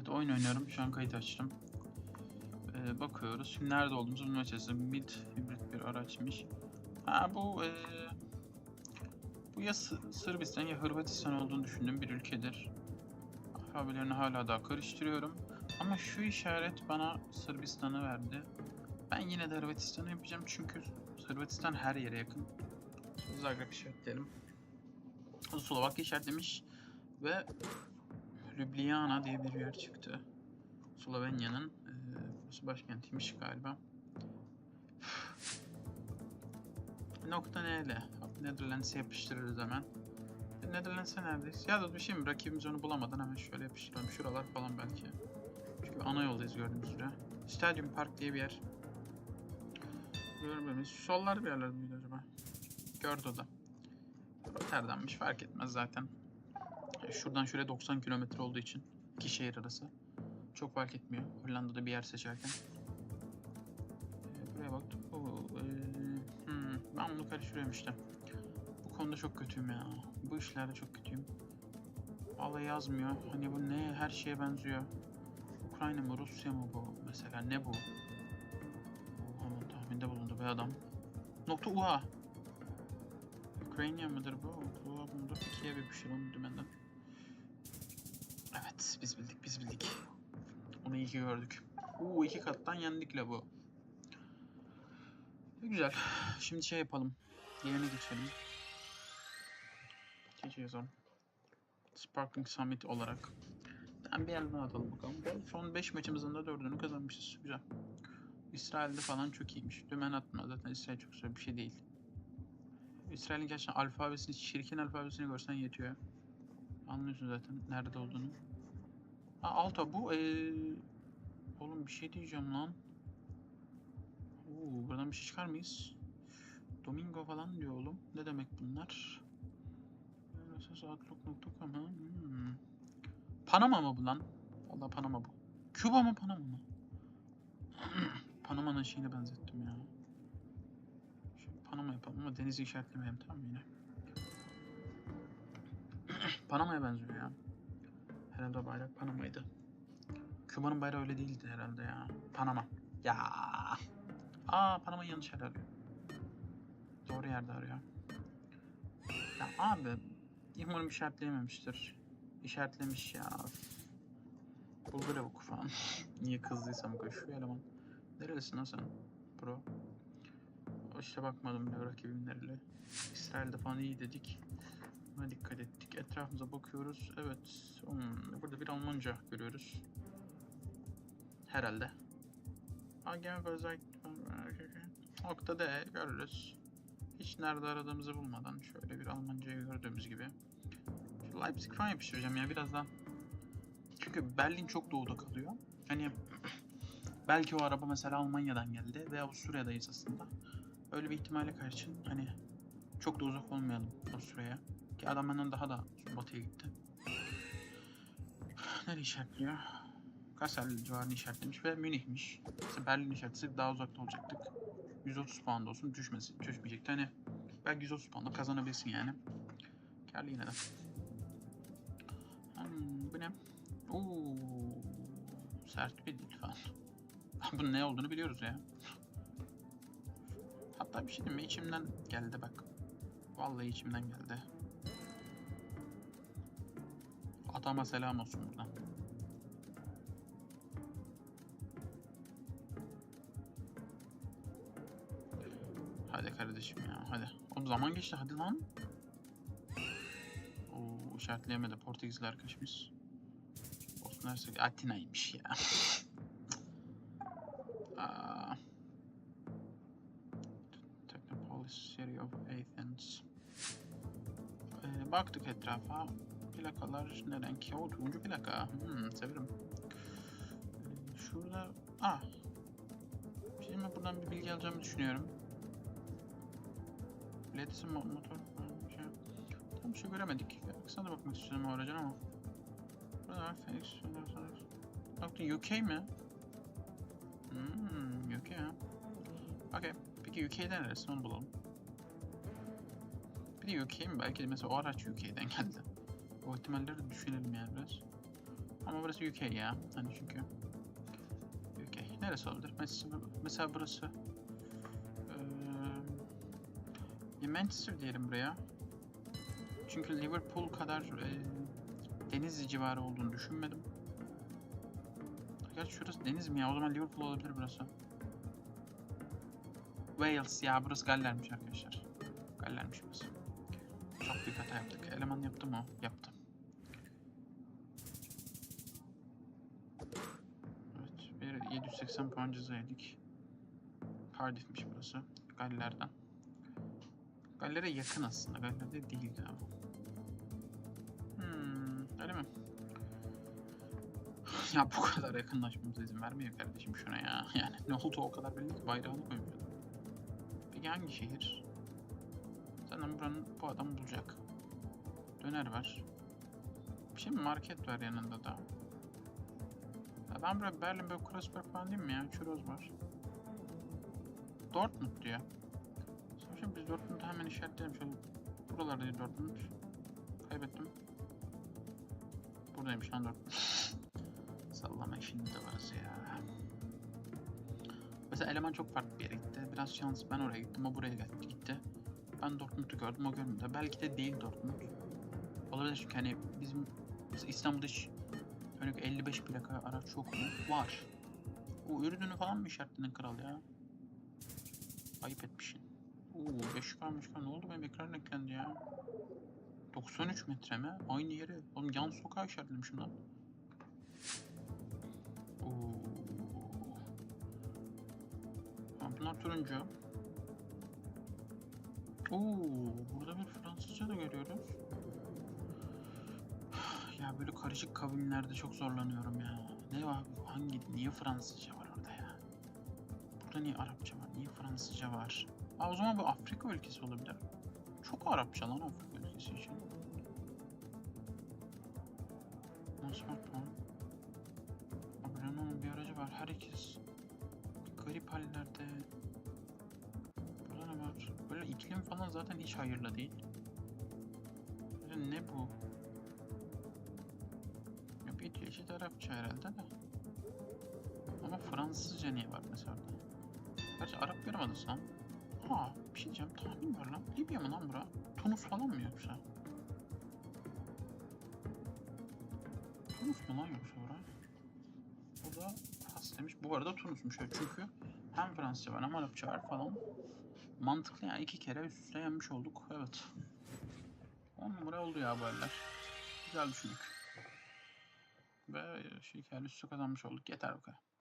Evet oyun oynuyorum. Şu an kayıt açtım. Ee, bakıyoruz. Şimdi nerede olduğumuzu bulmaya çalışacağız. Mid hibrit bir araçmış. Ha bu ee, bu ya Sı- Sırbistan ya Hırvatistan olduğunu düşündüğüm bir ülkedir. Alfabelerini hala daha karıştırıyorum. Ama şu işaret bana Sırbistan'ı verdi. Ben yine de Hırvatistan'ı yapacağım çünkü Hırvatistan her yere yakın. Zagreb işaretleyelim. Slovakya işaretlemiş ve Ljubljana diye bir yer çıktı. Slovenya'nın eee burası başkentiymiş galiba. Nokta ne ile? Netherlands'e yapıştırırız hemen. E, Netherlands'e neredeyiz? Ya da bir şey mi? Rakibimiz onu bulamadan hemen şöyle yapıştıralım. Şuralar falan belki. Çünkü ana yoldayız gördüğünüz üzere. Stadyum Park diye bir yer. Görmemiz. Sollar bir yerler miydi acaba? Gördü o da. Rotterdam'mış fark etmez zaten. Şuradan şuraya 90 kilometre olduğu için iki şehir arası. Çok fark etmiyor Hollanda'da bir yer seçerken. E, buraya baktık. Oo, e, hmm, ben bunu karıştırıyorum işte. Bu konuda çok kötüyüm ya. Bu işlerde çok kötüyüm. Vallahi yazmıyor. Hani bu ne her şeye benziyor. Ukrayna mı Rusya mı bu mesela ne bu? Hemen tahminde bulundu be adam. Nokta UA. Ukrayna mıdır bu? UA mıdır? İkiye bir pişir onu dümenden. Bildik. Onu iyi ki gördük. Uuu iki kattan yendik la bu. Güzel. Şimdi şey yapalım. Yerine geçelim. Geçeceğiz on. Sparkling Summit olarak. Ben bir yerden atalım bakalım. Son 5 maçımızın da 4'ünü kazanmışız. Güzel. İsrail'de falan çok iyiymiş. Dümen atma. Zaten İsrail çok zor bir şey değil. İsrail'in gerçekten alfabesini, şirkin alfabesini görsen yetiyor. Anlıyorsun zaten nerede olduğunu. Ha Alto bu eee... Oğlum bir şey diyeceğim lan. Oo, buradan bir şey çıkar mıyız? Domingo falan diyor oğlum. Ne demek bunlar? Outlook.com? Hmm. Panama mı bu lan? Vallahi Panama bu. Küba mı Panama mı? Panama'nın şeyine benzettim ya. Şu Panama yapalım ama denizi işaretlemeyelim tamam mı yine? Panama'ya benziyor ya. Herhalde bayrak Panama'ydı. Küba'nın bayrağı öyle değildi herhalde ya. Panama. Ya. Aa Panama yanlış yer arıyor. Doğru yerde arıyor. Ya abi umarım işaretleyememiştir. İşaretlemiş ya. Bulgur lavuk falan. Niye kızdıysam şu eleman. Nerelisin lan sen? Bro. İşte bakmadım bile rakibim nereli. İsrail'de falan iyi dedik. Buna dikkat ettik. Etrafımıza bakıyoruz. Evet. Hmm, burada bir Almanca görüyoruz. Herhalde. Agent özellik nokta D görürüz. Hiç nerede aradığımızı bulmadan şöyle bir Almancayı gördüğümüz gibi. Şu Leipzig falan yapıştıracağım ya birazdan. Çünkü Berlin çok doğuda kalıyor. Hani belki o araba mesela Almanya'dan geldi veya Avusturya'dayız aslında. Öyle bir ihtimale karşı hani çok da uzak olmayalım Avusturya'ya. Ki adam benden daha da batıya gitti. Nereye işaretliyor? Kassel civarını işaretlemiş ve Münih'miş. Mesela Berlin işaretlesek daha uzakta olacaktık. 130 puan da olsun düşmesi, düşmeyecekti. Hani belki 130 puanla kazanabilsin yani. Karlı yine de. Hmm, bu ne? Oo, sert bir dil falan. Bunun ne olduğunu biliyoruz ya. Hatta bir şey diyeyim mi? İçimden geldi bak. Vallahi içimden geldi. Atama selam olsun buradan. Hadi kardeşim ya hadi. O zaman geçti hadi lan. Oo işaretleyemedi Portekizli arkadaşımız. Bosna Hersek Atina'ymış ya. Aa. Technopolis City of Athens. Ee, baktık etrafa. Plakalar ne renk? O turuncu plaka. Hmm, severim. Ee, şurada... Ah. Şimdi buradan bir bilgi alacağımı düşünüyorum. Mo- motor şey. Tam bir şey göremedik. Sana da bakmak istiyorum o aracın ama. Burada var şunlar. Baktın UK mi? Hmm, UK ha. Okey. Peki UK'den neresi onu bulalım. Bir de UK mi? Belki mesela o araç UK'den geldi. O ihtimalleri düşünelim yani biraz. Ama burası UK ya. Hani çünkü UK. Neresi olabilir? Mesela, mesela burası ya Manchester diyelim buraya. Çünkü Liverpool kadar eee, deniz civarı olduğunu düşünmedim. Gerçi şurası deniz mi ya? O zaman Liverpool olabilir burası. Wales ya burası Galler'miş arkadaşlar. Galler'miş burası. Çok büyük hata yaptık. Eleman yaptı mı? Yaptı. 780 puan ceza yedik. Cardiff'miş burası. Galler'den. Galler'e yakın aslında. Galler'de değil galiba. Hmm, öyle mi? ya bu kadar yakınlaşmamıza izin vermiyor kardeşim şuna ya. Yani ne oldu o kadar belli ki bayrağını koymuyor. Peki hangi şehir? Zaten buranın bu adam bulacak. Döner var. Bir şey mi market var yanında da. Ya ben buraya Berlin böyle Kreuzberg falan diyeyim mi ya? Churros var. Dortmund diyor. Şimdi biz Dortmund'u hemen işaretleyelim. Şöyle buralarda değil Dortmund. Kaybettim. Buradaymış lan Dortmund. Sallama işinde de varız ya. Mesela eleman çok farklı bir yere gitti. Biraz şans ben oraya gittim, o buraya gitti. Ben Dortmund'u gördüm, o görmedi. Belki de değil Dortmund. Olabilir çünkü hani bizim biz İstanbul'da hiç örnek 55 plaka araç çok mu? Var. O Ürdün'ü falan mı işaretledin kral ya? Ayıp etmişsin. Oo 5K 5K ne oldu benim ekran eklendi ya. 93 metre mi? Aynı yere. Oğlum yan sokağa işaretlemişim lan. Oo. Ha, bunlar turuncu. Oo, burada bir Fransızca da görüyoruz. Ya böyle karışık kavimlerde çok zorlanıyorum ya. Ne var? Hangi? Niye Fransızca var orada ya? Burada niye Arapça var? Niye Fransızca var? Aa, o zaman bu Afrika ülkesi olabilir. Çok Arapça lan Afrika ülkesi için. Nasıl? Abi Renault'un bir aracı var. Herkes garip hallerde. Burada ne var? Böyle iklim falan zaten hiç hayırlı değil. Ne bu? Çeşit Arapça herhalde de. Ama Fransızca niye var mesela orada? Gerçi Arap Yarımadası lan. Ha bir şey diyeceğim tahmin var lan. Libya mı lan bura? Tunus falan mı yoksa? Tunus mu lan yoksa bura? Bu da Fas demiş. Bu arada Tunus'muş ya çünkü hem Fransızca var hem Arapça var falan. Mantıklı yani iki kere üst üste yenmiş olduk. Evet. 10 numara oldu ya bu eller. Güzel düşündük. Ve şey hikayeli üstü kazanmış olduk. Yeter bu kadar.